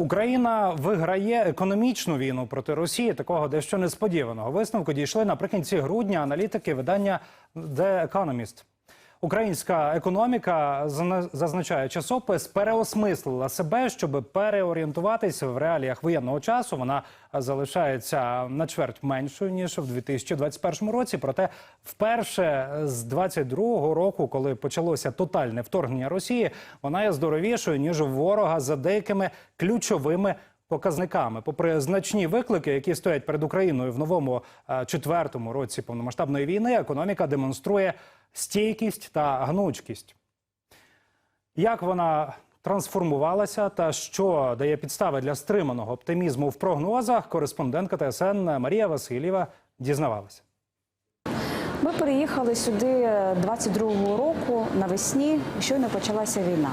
Україна виграє економічну війну проти Росії. Такого дещо несподіваного висновку дійшли наприкінці грудня аналітики видання The Economist. Українська економіка зазначає часопис переосмислила себе, щоб переорієнтуватися в реаліях воєнного часу. Вона залишається на чверть меншою ніж в 2021 році. Проте, вперше з 22-го року, коли почалося тотальне вторгнення Росії, вона є здоровішою ніж у ворога за деякими ключовими показниками. Попри значні виклики, які стоять перед Україною в новому е, четвертому році повномасштабної війни, економіка демонструє стійкість та гнучкість. Як вона трансформувалася та що дає підстави для стриманого оптимізму в прогнозах, кореспондентка ТСН Марія Васильєва дізнавалася. Ми переїхали сюди 22-го року навесні. Щойно почалася війна.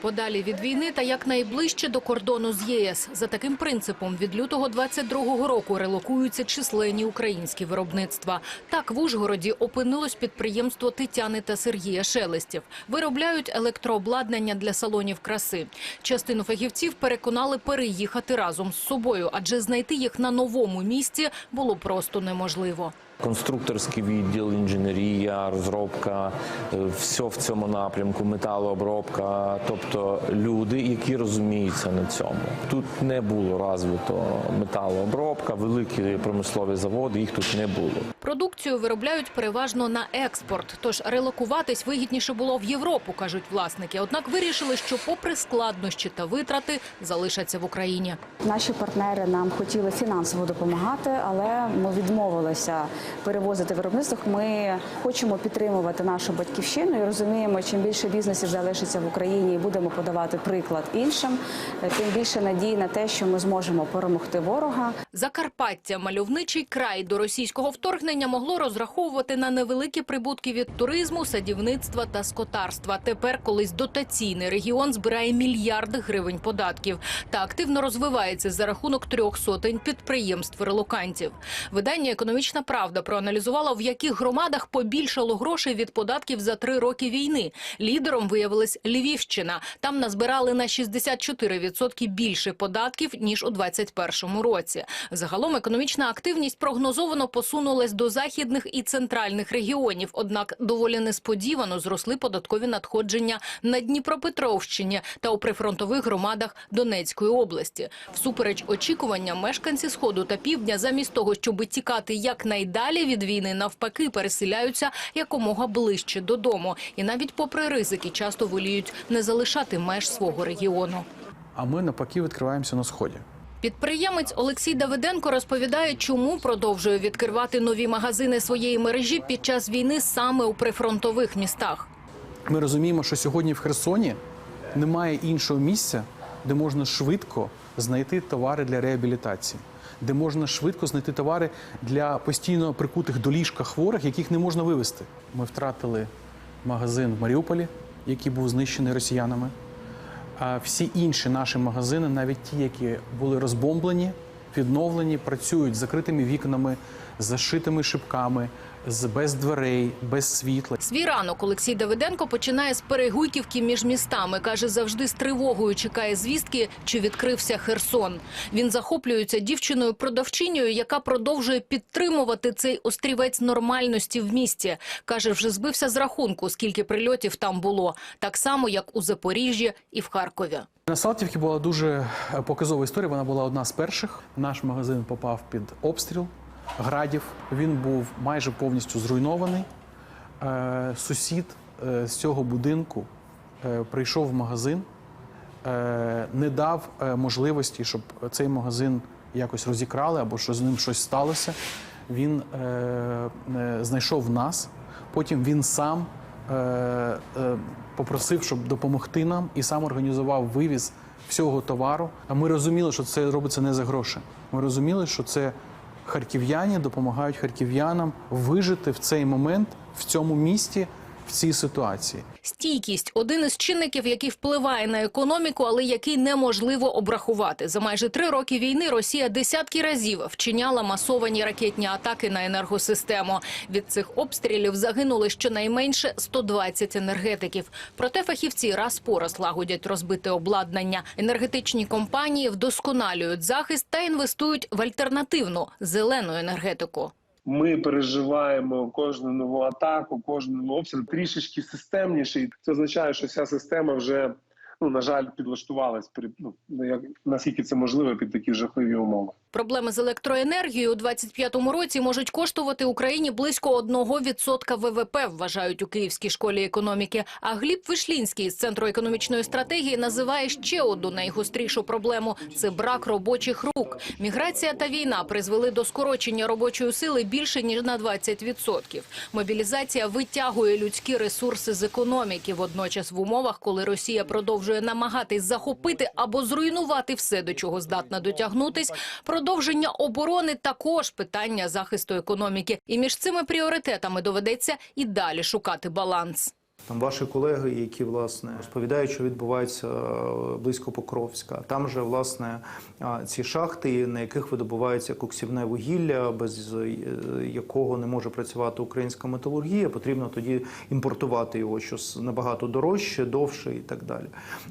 Подалі від війни та якнайближче до кордону з єС. За таким принципом від лютого 22-го року релокуються численні українські виробництва. Так в Ужгороді опинилось підприємство Тетяни та Сергія Шелестів. Виробляють електрообладнання для салонів краси. Частину фахівців переконали переїхати разом з собою, адже знайти їх на новому місці було просто неможливо. Конструкторський відділ, інженерія, розробка, е, все в цьому напрямку, металообробка, тобто люди, які розуміються на цьому. Тут не було розвито металообробка, великі промислові заводи, їх тут не було. Продукцію виробляють переважно на експорт, тож релокуватись вигідніше було в Європу, кажуть власники. Однак вирішили, що попри складнощі та витрати залишаться в Україні. Наші партнери нам хотіли фінансово допомагати, але ми відмовилися перевозити виробництво. Ми хочемо підтримувати нашу батьківщину і розуміємо, чим більше бізнесів залишиться в Україні і будемо подавати приклад іншим, тим більше надій на те, що ми зможемо перемогти ворога. Закарпаття, мальовничий край до російського вторгнення могло розраховувати на невеликі прибутки від туризму, садівництва та скотарства. Тепер колись дотаційний регіон збирає мільярди гривень податків та активно розвивається за рахунок трьох сотень підприємств релокантів. Видання Економічна правда проаналізувало, в яких громадах побільшало грошей від податків за три роки війни. Лідером виявилась Львівщина. Там назбирали на 64% більше податків ніж у 2021 році. Загалом економічна активність прогнозовано посунулась до західних і центральних регіонів. Однак доволі несподівано зросли податкові надходження на Дніпропетровщині та у прифронтових громадах Донецької області. Всупереч очікуванням, мешканці сходу та півдня, замість того, щоб тікати якнайдалі від війни, навпаки, переселяються якомога ближче додому. І навіть попри ризики, часто воліють не залишати меж свого регіону. А ми навпаки відкриваємося на сході. Підприємець Олексій Давиденко розповідає, чому продовжує відкривати нові магазини своєї мережі під час війни саме у прифронтових містах. Ми розуміємо, що сьогодні в Херсоні немає іншого місця, де можна швидко знайти товари для реабілітації, де можна швидко знайти товари для постійно прикутих до ліжка хворих, яких не можна вивезти. Ми втратили магазин в Маріуполі, який був знищений росіянами. Всі інші наші магазини, навіть ті, які були розбомблені, відновлені, працюють з закритими вікнами, зашитими шибками, без дверей, без світла. Свій ранок Олексій Давиденко починає з перегуйківки між містами. Каже, завжди з тривогою чекає звістки, чи відкрився Херсон. Він захоплюється дівчиною-продавчинею, яка продовжує підтримувати цей острівець нормальності в місті. Каже, вже збився з рахунку, скільки прильотів там було. Так само, як у Запоріжжі і в Харкові. На Салтівці була дуже показова історія. Вона була одна з перших. Наш магазин попав під обстріл градів. Він був майже повністю зруйнований. Е, Сусід е, з цього будинку е, прийшов в магазин, не дав можливості, щоб цей магазин якось розікрали або що з ним щось сталося. Він знайшов нас. Потім він сам попросив, щоб допомогти нам, і сам організував вивіз всього товару. А ми розуміли, що це робиться не за гроші. Ми розуміли, що це харків'яні допомагають харків'янам вижити в цей момент в цьому місті в цій ситуації. Стійкість один із чинників, який впливає на економіку, але який неможливо обрахувати. За майже три роки війни Росія десятки разів вчиняла масовані ракетні атаки на енергосистему. Від цих обстрілів загинули щонайменше 120 енергетиків. Проте фахівці раз по раз лагодять розбите обладнання. Енергетичні компанії вдосконалюють захист та інвестують в альтернативну зелену енергетику. Ми переживаємо кожну нову атаку, нову обстріл трішечки системніший. Це означає, що вся система вже ну на жаль підлаштувалась при ну як наскільки це можливо під такі жахливі умови. Проблеми з електроенергією у 25-му році можуть коштувати Україні близько 1% ВВП, вважають у Київській школі економіки. А Гліб Вишлінський з Центру економічної стратегії називає ще одну найгострішу проблему – це брак робочих рук. Міграція та війна призвели до скорочення робочої сили більше, ніж на 20%. Мобілізація витягує людські ресурси з економіки. Водночас в умовах, коли Росія продовжує намагатись захопити або зруйнувати все, до чого здатна дотягнутись, продовження оборони також питання захисту економіки. І між цими пріоритетами доведеться і далі шукати баланс. Там ваші колеги, які власне розповідають, що відбувається е, близько Покровська. Там же власне ці шахти, на яких видобувається коксівне вугілля, без е, якого не може працювати українська металургія, потрібно тоді імпортувати його, що набагато дорожче, довше і так далі.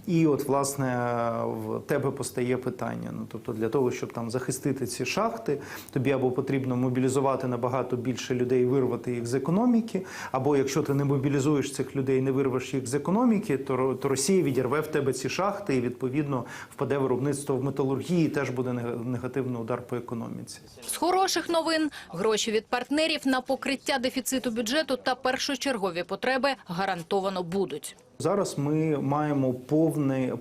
І от власне в тебе постає питання. Ну тобто, для того, щоб там захистити ці шахти, тобі або потрібно мобілізувати набагато більше людей, вирвати їх з економіки, або якщо ти не мобілізуєш цих людей, не вирвеш їх з економіки, то, то Росія відірве в тебе ці шахти і відповідно впаде виробництво в металургії. Теж буде негативний удар по економіці. З хороших новин гроші від партнерів на покриття дефіциту бюджету та першочергові потреби гарантовано будуть. Зараз ми маємо повне.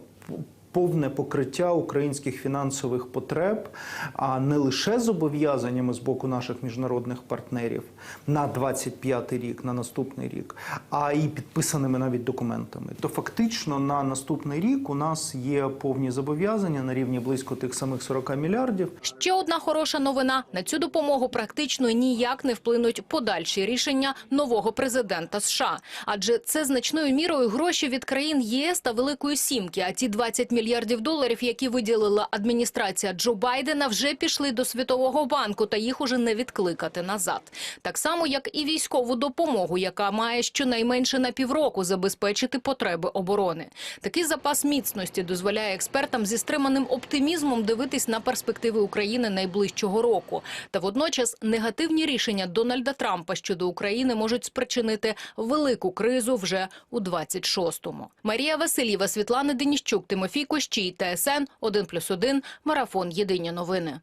Повне покриття українських фінансових потреб, а не лише зобов'язаннями з боку наших міжнародних партнерів на 25 рік, на наступний рік, а і підписаними навіть документами. То фактично на наступний рік у нас є повні зобов'язання на рівні близько тих самих 40 мільярдів. Ще одна хороша новина. На цю допомогу практично ніяк не вплинуть подальші рішення нового президента США. Адже це значною мірою гроші від країн ЄС та Великої Сімки. А ті 20 мільярдів доларів, які виділила адміністрація Джо Байдена, вже пішли до Світового банку, та їх уже не відкликати назад. Так само, як і військову допомогу, яка має щонайменше на півроку забезпечити потреби оборони. Такий запас міцності дозволяє експертам зі стриманим оптимізмом дивитись на перспективи України найближчого року. Та водночас негативні рішення Дональда Трампа щодо України можуть спричинити велику кризу вже у 26-му. Марія Васильєва, Світлана Деніщук, Тимофій Кощій, ТСН 1+,1, Марафон. Єдині новини.